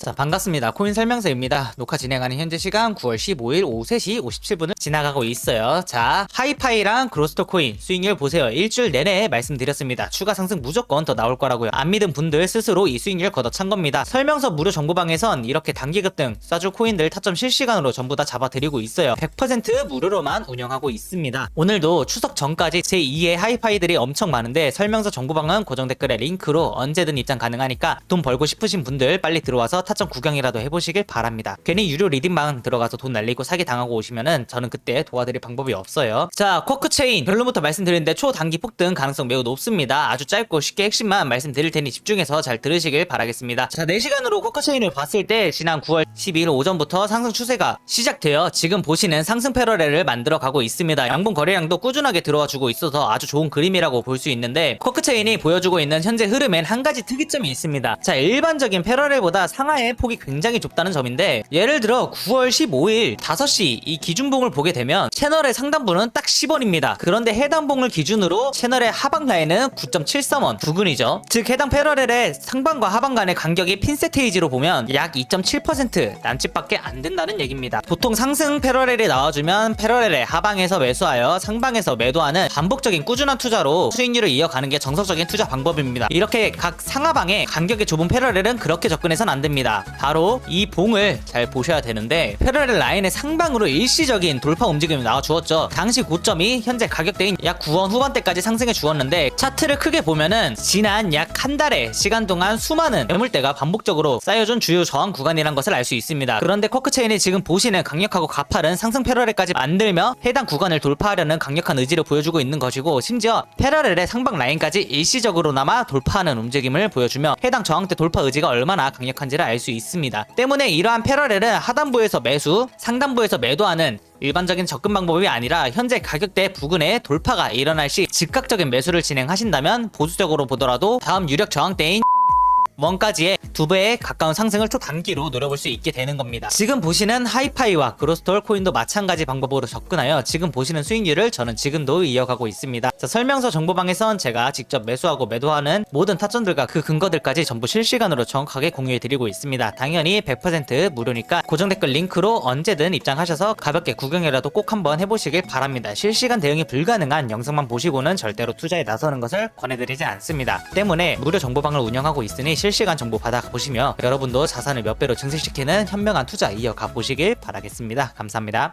자, 반갑습니다. 코인 설명서입니다. 녹화 진행하는 현재 시간 9월 15일 오후 3시 57분을 지나가고 있어요. 자, 하이파이랑 그로스터 코인 수익률 보세요. 일주일 내내 말씀드렸습니다. 추가 상승 무조건 더 나올 거라고요. 안 믿은 분들 스스로 이 수익률 걷어찬 겁니다. 설명서 무료 정보방에선 이렇게 단기 급등 쏴줄 코인들 타점 실시간으로 전부 다 잡아드리고 있어요. 100% 무료로만 운영하고 있습니다. 오늘도 추석 전까지 제2의 하이파이들이 엄청 많은데 설명서 정보방은 고정 댓글에 링크로 언제든 입장 가능하니까 돈 벌고 싶으신 분들 빨리 들어와서 타점 구경이라도 해보시길 바랍니다. 괜히 유료 리딩방 들어가서 돈 날리고 사기 당하고 오시면은 저는 그때 도와드릴 방법이 없어요. 자, 쿼크 체인 결론부터 말씀드리는데 초단기 폭등 가능성 매우 높습니다. 아주 짧고 쉽게 핵심만 말씀드릴 테니 집중해서 잘 들으시길 바라겠습니다. 자, 4시간으로 쿼크 체인을 봤을 때 지난 9월 12일 오전부터 상승 추세가 시작되어 지금 보시는 상승 패러렐을 만들어 가고 있습니다. 양봉 거래량도 꾸준하게 들어와 주고 있어서 아주 좋은 그림이라고 볼 수 있는데 쿼크 체인이 보여주고 있는 현재 흐름엔 한 가지 특이점이 있습니다. 자, 일반적인 패러렐보다 상하 의 폭이 굉장히 좁다는 점인데 예를 들어 9월 15일 5시 이 기준봉을 보게 되면 채널의 상단부는 딱 10원입니다. 그런데 해당 봉을 기준으로 채널의 하방 라인은 9.73원 부근이죠. 즉 해당 패러렐의 상방과 하방 간의 간격이 핀세테이지로 보면 약 2.7% 남짓밖에 안 된다는 얘기입니다. 보통 상승 패러렐이 나와주면 패러렐의 하방에서 매수하여 상방에서 매도하는 반복적인 꾸준한 투자로 수익률을 이어가는 게 정석적인 투자 방법입니다. 이렇게 각 상하방에 간격이 좁은 패러렐은 그렇게 접근해선 안 됩니다. 바로 이 봉을 잘 보셔야 되는데 패러렐 라인의 상방으로 일시적인 돌파 움직임이 나와 주었죠. 당시 고점이 현재 가격대인 약 9원 후반대까지 상승해 주었는데 차트를 크게 보면은 지난 약 한 달의 시간 동안 수많은 매물대가 반복적으로 쌓여준 주요 저항 구간이란 것을 알 수 있습니다. 그런데 쿼크체인이 지금 보시는 강력하고 가파른 상승 패러렐까지 만들며 해당 구간을 돌파하려는 강력한 의지를 보여주고 있는 것이고 심지어 패러렐의 상방 라인까지 일시적으로나마 돌파하는 움직임을 보여주며 해당 저항대 돌파 의지가 얼마나 강력한지를 알수 있습니다. 때문에 이러한 패러렐은 하단부에서 매수, 상단부에서 매도하는 일반적인 접근 방법이 아니라 현재 가격대 부근에 돌파가 일어날 시 즉각적인 매수를 진행하신다면 보수적으로 보더라도 다음 유력 저항대인 원까지의 두 배에 가까운 상승을 초단기로 노려볼 수 있게 되는 겁니다. 지금 보시는 하이파이와 그로스톨 코인도 마찬가지 방법으로 접근하여 지금 보시는 수익률을 저는 지금도 이어가고 있습니다. 자, 설명서 정보방에선 제가 직접 매수하고 매도하는 모든 타점들과 그 근거들까지 전부 실시간으로 정확하게 공유해 드리고 있습니다. 당연히 100% 무료니까 고정 댓글 링크로 언제든 입장하셔서 가볍게 구경이라도 꼭 한번 해보시길 바랍니다. 실시간 대응이 불가능한 영상만 보시고는 절대로 투자에 나서는 것을 권해드리지 않습니다. 때문에 무료 정보방을 운영하고 있으니 실시간 정보 받아 보시며 여러분도 자산을 몇 배로 증식시키는 현명한 투자 이어가 보시길 바라겠습니다. 감사합니다.